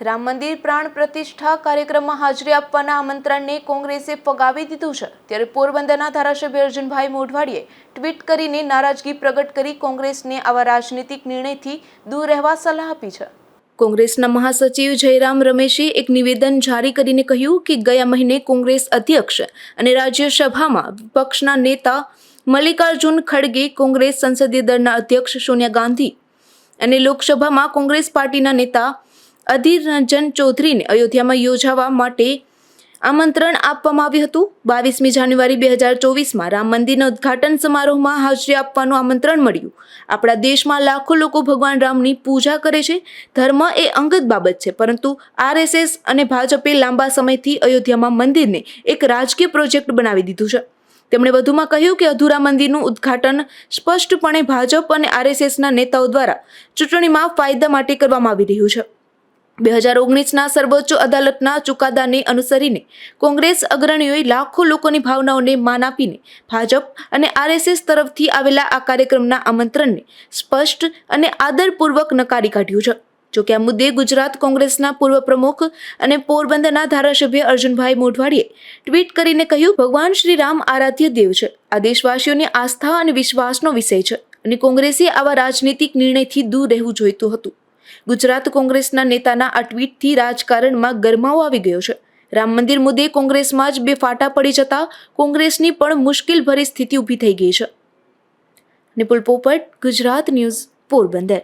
રામ મંદિર પ્રાણ પ્રતિષ્ઠા કાર્યક્રમમાં હાજરી આપવાના આમંત્રણને કોંગ્રેસે ફગાવી દીધું છે. ત્યારે પોરબંદરના ધારાસભ્ય અર્જુનભાઈ મોઢવાડીએ ટ્વીટ કરીને નારાજગી પ્રગટ કરી કોંગ્રેસને આવા રાજનીતિક નિર્ણયથી દૂર રહેવા સલાહ આપી છે. કોંગ્રેસના મહાસચિવ જયરામ રમેશે એક નિવેદન જારી કરીને કહ્યું કે ગયા મહિને કોંગ્રેસ અધ્યક્ષ અને રાજ્યસભામાં વિપક્ષના નેતા મલ્લિકાર્જુન ખડગે કોંગ્રેસ સંસદીય દળના અધ્યક્ષ સોનિયા ગાંધી અને લોકસભામાં કોંગ્રેસ પાર્ટીના નેતા અધીર રંજન ચૌધરીને અયોધ્યામાં યોજાવા માટે આમંત્રણ આપવામાં આવ્યું હતું. બાવીસમી જાન્યુઆરી બે હજાર ચોવીસમાં રામ મંદિરના ઉદ્ઘાટન સમારોહમાં હાજરી આપવાનું આમંત્રણ મળ્યું. આપણા દેશમાં લાખો લોકો ભગવાન રામની પૂજા કરે છે. ધર્મ એ અંગત બાબત છે, પરંતુ આરએસએસ અને ભાજપે લાંબા સમયથી અયોધ્યામાં મંદિરને એક રાજકીય પ્રોજેક્ટ બનાવી દીધું છે. તેમણે વધુમાં કહ્યું કે અધૂરા મંદિરનું ઉદ્ઘાટન સ્પષ્ટપણે ભાજપ અને આરએસએસના નેતાઓ દ્વારા ચૂંટણીમાં ફાયદા માટે કરવામાં આવી રહ્યું છે. બે હજાર ઓગણીસના સર્વોચ્ચ અદાલતના ચુકાદાને અનુસરીને કોંગ્રેસ અગ્રણીઓએ લાખો લોકોની ભાવનાઓને માન આપીને ભાજપ અને આરએસએસ તરફથી આવેલા આ કાર્યક્રમના આમંત્રણને સ્પષ્ટ અને આદરપૂર્વક નકારી કાઢ્યું છે. જોકે આ મુદ્દે ગુજરાત કોંગ્રેસના પૂર્વ પ્રમુખ અને પોરબંદરના ધારાસભ્ય અર્જુનભાઈ મોઢવાડીએ ટ્વીટ કરીને કહ્યું, ભગવાન શ્રી રામ આરાધ્ય દેવ છે. આ દેશવાસીઓની આસ્થા અને વિશ્વાસનો વિષય છે અને કોંગ્રેસે આવા રાજનીતિક નિર્ણયથી દૂર રહેવું જોઈતું હતું. ગુજરાત કોંગ્રેસના નેતાના આ ટ્વીટથી રાજકારણમાં ગરમાવો આવી ગયો છે. રામ મંદિર મુદ્દે કોંગ્રેસમાં જ બે ફાટા પડી જતા કોંગ્રેસની પણ મુશ્કેલ ભરી સ્થિતિ ઊભી થઈ ગઈ છે. નિપુલ પોપટ, ગુજરાત ન્યૂઝ, પોરબંદર.